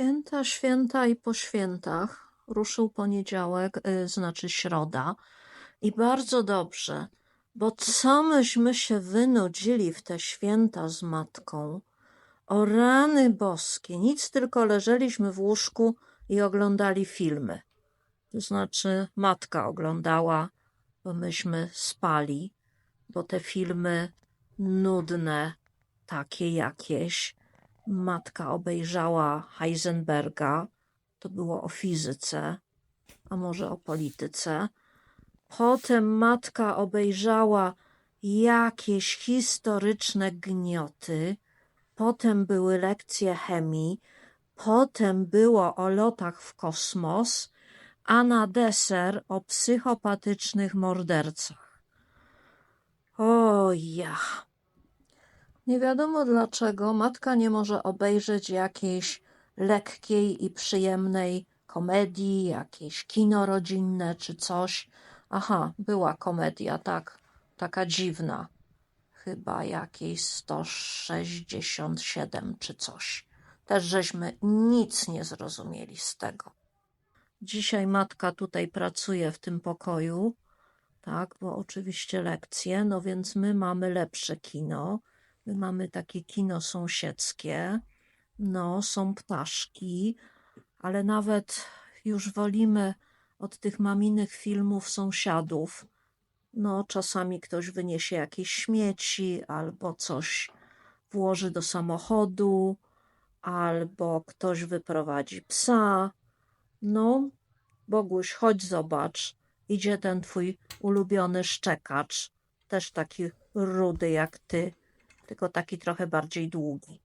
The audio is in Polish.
Święta, święta i po świętach ruszył poniedziałek, y, znaczy środa. I bardzo dobrze, bo co myśmy się wynudzili w te święta z matką. O rany boskie, nic tylko leżeliśmy w łóżku i oglądali filmy. To znaczy matka oglądała, bo myśmy spali, bo te filmy nudne, takie jakieś. Matka obejrzała Heisenberga, to było o fizyce, a może o polityce. Potem matka obejrzała jakieś historyczne gnioty. Potem były lekcje chemii. Potem było o lotach w kosmos, a na deser o psychopatycznych mordercach. O ja. Nie wiadomo dlaczego matka nie może obejrzeć jakiejś lekkiej i przyjemnej komedii, jakieś kino rodzinne czy coś. Aha, była komedia, tak, taka dziwna. Chyba jakieś 167 czy coś. Też żeśmy nic nie zrozumieli z tego. Dzisiaj matka tutaj pracuje w tym pokoju, tak, bo oczywiście lekcje, no więc my mamy lepsze kino. My mamy takie kino sąsiedzkie, no, są ptaszki, ale nawet już wolimy od tych maminych filmów sąsiadów. No, czasami ktoś wyniesie jakieś śmieci albo coś włoży do samochodu, albo ktoś wyprowadzi psa. No, Boguś, chodź zobacz. Idzie ten twój ulubiony szczekacz, też taki rudy jak ty, tylko taki trochę bardziej długi.